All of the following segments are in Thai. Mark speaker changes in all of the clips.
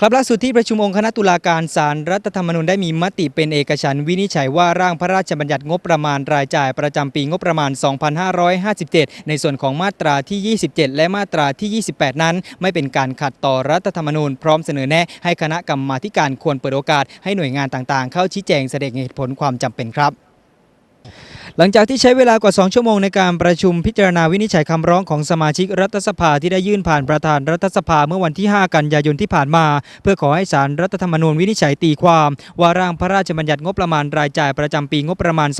Speaker 1: ครับล่าสุดที่ประชุมองค์คณะตุลาการศาลรัฐธรรมนูญได้มีมติเป็นเอกฉันท์วินิจฉัยว่าร่างพระราชบัญญัติงบประมาณรายจ่ายประจำปีงบประมาณ 2557 ในส่วนของมาตราที่ 27 และมาตราที่ 28 นั้น ไม่เป็นการขัดต่อรัฐธรรมนูญ พร้อมเสนอแนะให้คณะกรรมาการควรเปิดโอกาสให้หน่วยงานต่างๆ เข้าชี้แจงแสดงเหตุผลความจำเป็นครับ หลังจากที่ใช้เวลากว่า 2 ชั่วโมงในการประชุมพิจารณาวินิจฉัยคำร้องของสมาชิกรัฐสภาที่ได้ยื่นผ่านประธานรัฐสภาเมื่อวันที่ 5 กันยายนที่ผ่านมา เพื่อขอให้ศาลรัฐธรรมนูญวินิจฉัยตีความ ว่าร่างพระราชบัญญัติงบประมาณรายจ่ายประจำปีงบประมาณ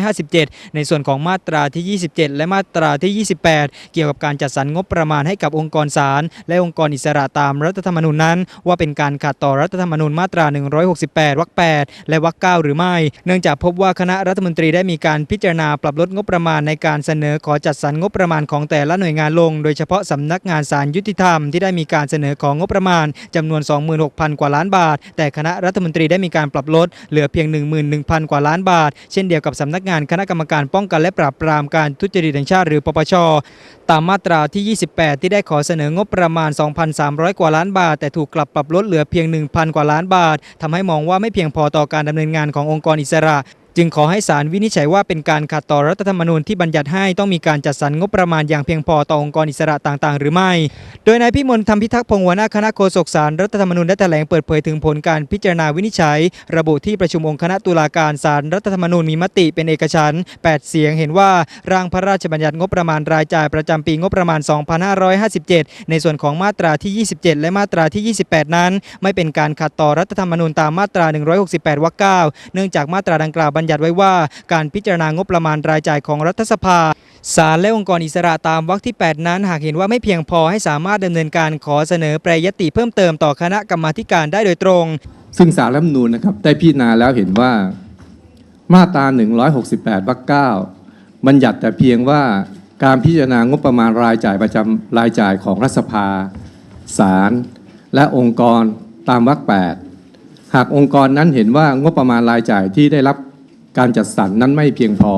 Speaker 1: 2557 ในส่วนของมาตราที่ 27 และมาตราที่ 28 เกี่ยวกับการจัดสรรงบประมาณให้กับองค์กรศาลและองค์กรอิสระตามรัฐธรรมนูญนั้น ว่าเป็นการขัดต่อรัฐธรรมนูญมาตรา 168 วรรค 8 และวรรค 9 หรือไม่ เนื่องจากพบว่าคณะรัฐมนตรีได้มีการพิจารณาปรับลดงบประมาณในการเสนอขอจัดสรรงบประมาณของแต่ละหน่วยงานลง โดยเฉพาะสำนักงานศาลยุติธรรมที่ได้มีการเสนอของงบประมาณจำนวน 26,000 กว่าล้านบาท แต่คณะรัฐมนตรีได้มีการปรับลดเหลือเพียง 11,000 กว่าล้านบาท เช่นเดียวกับสำนักงานคณะกรรมการป้องกันและปราบปรามการทุจริตแห่งชาติหรือปปช ตามมาตราที่ 28 ที่ได้ขอเสนองบประมาณ 2,300 กว่าล้านบาท แต่ถูกกลับปรับลดเหลือเพียง 1,000 กว่าล้านบาททำให้มองว่าไม่เพียงพอต่อการดำเนินงานขององค์กรอิสระ จึงขอให้ศาลวินิจฉัยว่าเป็นการขัดต่อรัฐธรรมนูญที่บัญญัติให้ต้องมีการจัดสรรงบประมาณอย่างเพียงพอต่อองค์กรอิสระต่างๆ หรือไม่ โดยนายพิมลธรรมพิทักษ์พงศ์หัวหน้าคณะโฆษกศาลรัฐธรรมนูญได้แถลงเปิดเผยถึงผลการพิจารณาวินิจฉัย ระบุที่ประชุมองค์คณะตุลาการศาลรัฐธรรมนูญมีมติเป็นเอกฉันท์8เสียงเห็นว่าร่างพระราชบัญญัติงบประมาณรายจ่ายประจำปีงบประมาณ 2557 ในส่วนของมาตราที่ 27 และมาตราที่ 28 นั้น ไม่เป็นการขัดต่อรัฐธรรมนูญตามมาตรา 168 วรรค 9 เนื่องจากมาตราดังกล่าวบัญญัติไว้ว่า การพิจารณางบประมาณรายจ่ายของรัฐสภาศาลและองค์กรอิสระตามวรรคที่ 8 นั้น หากเห็นว่าไม่เพียงพอให้สามารถดำเนินการขอเสนอแปรยติเพิ่มเติมต่อคณะกรรมาการได้โดยตรง
Speaker 2: ซึ่งสารรัฐมนูญนะครับได้พิจารณาแล้วเห็นว่ามาตรา 168วรรค9บัญญัติแต่เพียงว่าการพิจารณางบประมาณรายจ่ายประจำรายจ่ายของรัฐสภาศาลและองค์กรตามวรรค8หากองค์กรนั้นเห็นว่างบประมาณรายจ่ายที่ได้รับ การจัดสรรนั้นไม่เพียงพอ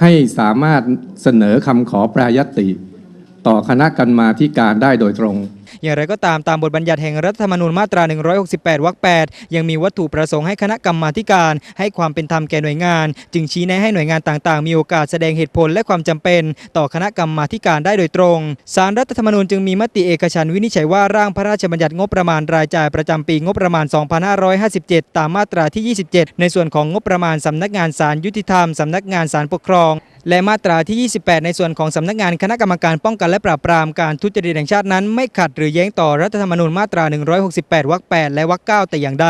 Speaker 2: ให้สามารถเสนอคำขอแปรยติ ต่อคณะกรรมาธิการได้โดยตรง
Speaker 1: อย่างไรก็ตามตามบทบัญญัติแห่งรัฐธรรมนูญมาตรา 168 วรรค 8 ยังมีวัตถุประสงค์ให้คณะกรรมาการ ให้ความเป็นธรรมแก่หน่วยงาน จึงชี้แนะให้หน่วยงานต่างๆ มีโอกาสแสดงเหตุผลและความจำเป็น ต่อคณะกรรมาการได้โดยตรงสารรัฐธรรมนูญจึงมีมติเอกฉันวินิจฉัยว่าร่างพระราชบัญญัติงบประมาณรายจ่ายประจำปีงบประมาณ 2557 ตามมาตราที่ 27 ในส่วนของงบประมาณสำนักงานศาลยุติธรรมสำนักงานศาลปกครองและมาตราที่ 28 ในส่วนของสำนักงานคณะกรรมการป้องกันและปราบปรามการทุจริตแห่งชาตินั้นไม่ขัดหรือแย้งต่อรัฐธรรมนูญมาตรา 168 วรรค 8 และวรรค 9 แต่อย่างใด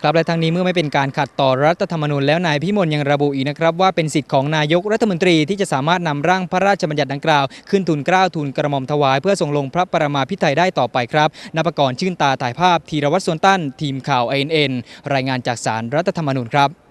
Speaker 1: ครับและทั้งนี้เมื่อไม่เป็นการขัดต่อรัฐธรรมนูญแล้วนายพิมลยังระบุอีกนะครับว่าเป็นสิทธิ์ของนายกรัฐมนตรีที่จะสามารถนำร่างพระราชบัญญัติดังกล่าว ขึ้นทุนเกล้าทุนกระหม่อมถวาย เพื่อส่งลงพระประมาพิไทยได้ต่อไปครับนภกรชื่นตาถ่ายภาพธีรวัตรสวนตั้น ทีมข่าว ANN รายงานจากศาลรัฐธรรมนูญครับ